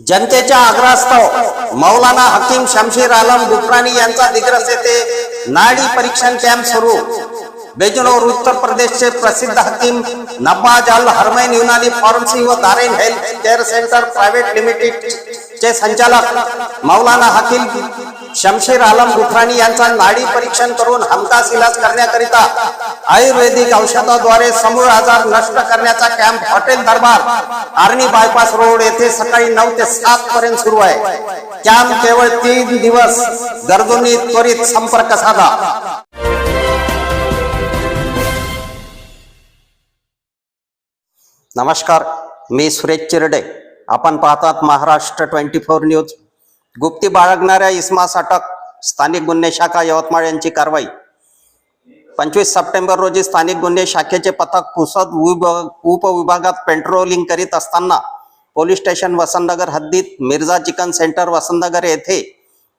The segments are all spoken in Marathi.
जनतेच्या आग्रहास्तव मौलाना हकीम शमशीर आलम बुकराणी यांचा दिग्रस येथे नाडी परीक्षण कॅम्प सुरू. बेजनोर उत्तर प्रदेशचे प्रसिद्ध हकीम नब्बाज अल हरमैन युनानी फार्मसी व Darain health care centre private limited चे संचालक मौलाना हकीम शमशेर आलम गुफरानी यांचा नाडी परीक्षण करून हमखास इलाज करण्याकरिता आयुर्वेदिक औषधाद्वारे समूळ आजार नष्ट करण्याचा camp hotel Darbar Arni bypass road येथे सकाळी नऊ ते सात पर्यंत सुरू आहे. कॅम्प केवळ तीन दिवस गरजूंनी त्वरित संपर्क साधा. नमस्कार मी सुरेश चिरडे. आपण पाहतात महाराष्ट्र ट्वेंटी फोर न्यूज. गुप्ती बाळगणाऱ्या इस्मास अटक स्थानिक गुन्हे शाखा यवतमाळ यांची कारवाई. पंचवीस सप्टेंबर रोजी स्थानिक गुन्हे शाखेचे पथक पुसद उपविभागात पेट्रोलिंग करीत असताना पोलीस स्टेशन वसंतनगर हद्दीत मिर्झा चिकन सेंटर वसंतनगर येथे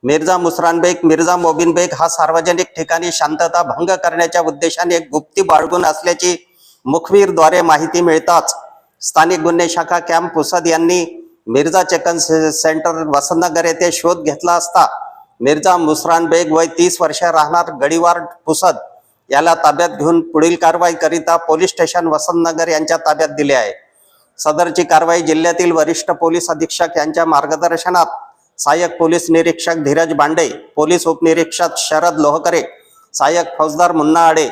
मिर्झा मुसरान बेग मिर्झा मोबिन बेग हा सार्वजनिक ठिकाणी शांतता भंग करण्याच्या उद्देशाने गुप्ती बाळगून असल्याची मुखबीरद्वारे माहिती मिळताच स्थानिक गुन्हे शाखा कॅम्प पुसद यांनी मिर्झा चिकन से- सेंटर वसंतनगर येथे शोध घेतला असता मिर्झा मुसरान बेग वय तीस वर्ष राहणार गडीवार पुसद याला ताब्यात घेऊन पुढील कारवाई करिता पोलीस स्टेशन वसंतनगर यांच्या ताब्यात दिले आहे. सदरची कारवाई जिल्ह्यातील वरिष्ठ पोलीस अधीक्षक यांच्या मार्गदर्शनात सहाय्यक पोलीस निरीक्षक धीरज बांडे पोलीस उपनिरीक्षक शरद लोहकरे सहाय्यक फौजदार मुन्ना आडे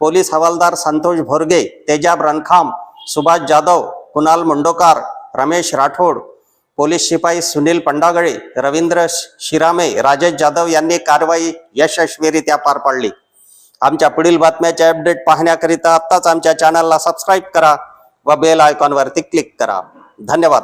पोलीस हवालदार संतोष भोरगे तेजाब रणखाम सुभाष जाधव कुणाल मुंडोकार रमेश राठोड पोलीस शिपाई सुनील पंडागळे रवींद्र शिरामे राजेश जाधव यांनी कारवाई यशस्वीरित्या पार पाडली. आमच्या पुढील बातम्याचे अपडेट पाहण्याकरिता आत्ताच आमच्या चॅनलला सबस्क्राईब करा व बेल आयकॉनवरती क्लिक करा. धन्यवाद.